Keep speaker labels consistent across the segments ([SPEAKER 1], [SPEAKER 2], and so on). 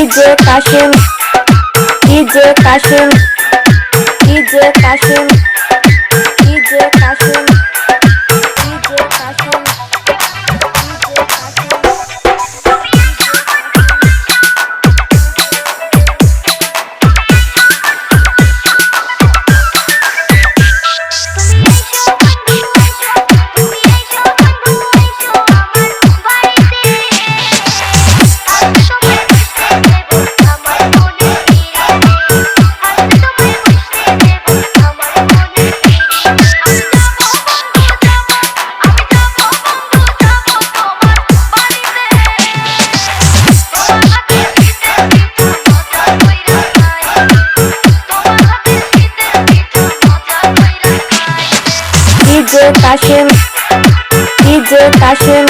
[SPEAKER 1] DJ Kashim DJ Kashim DJ Kashim DJ Kashim DJ Kashim DJ Kashim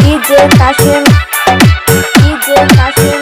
[SPEAKER 1] DJ Kashim DJ Kashim.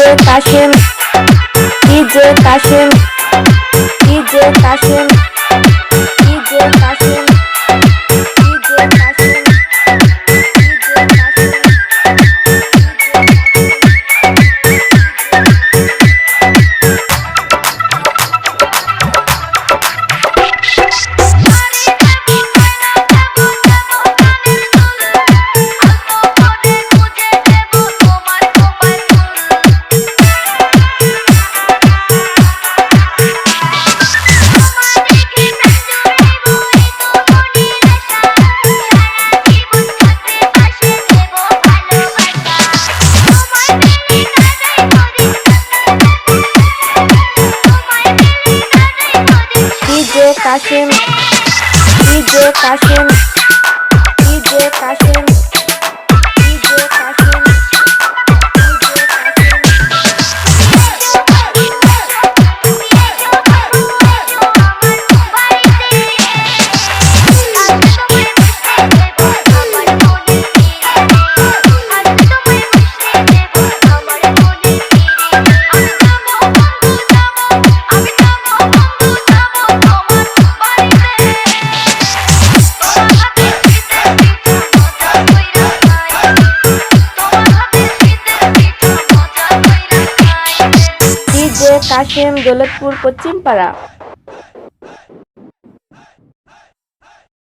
[SPEAKER 1] DJ Kashim DJ Kashim DJ Kashim. Kashin, DJ Kashin. Kashim Daulatpur Paschimpara.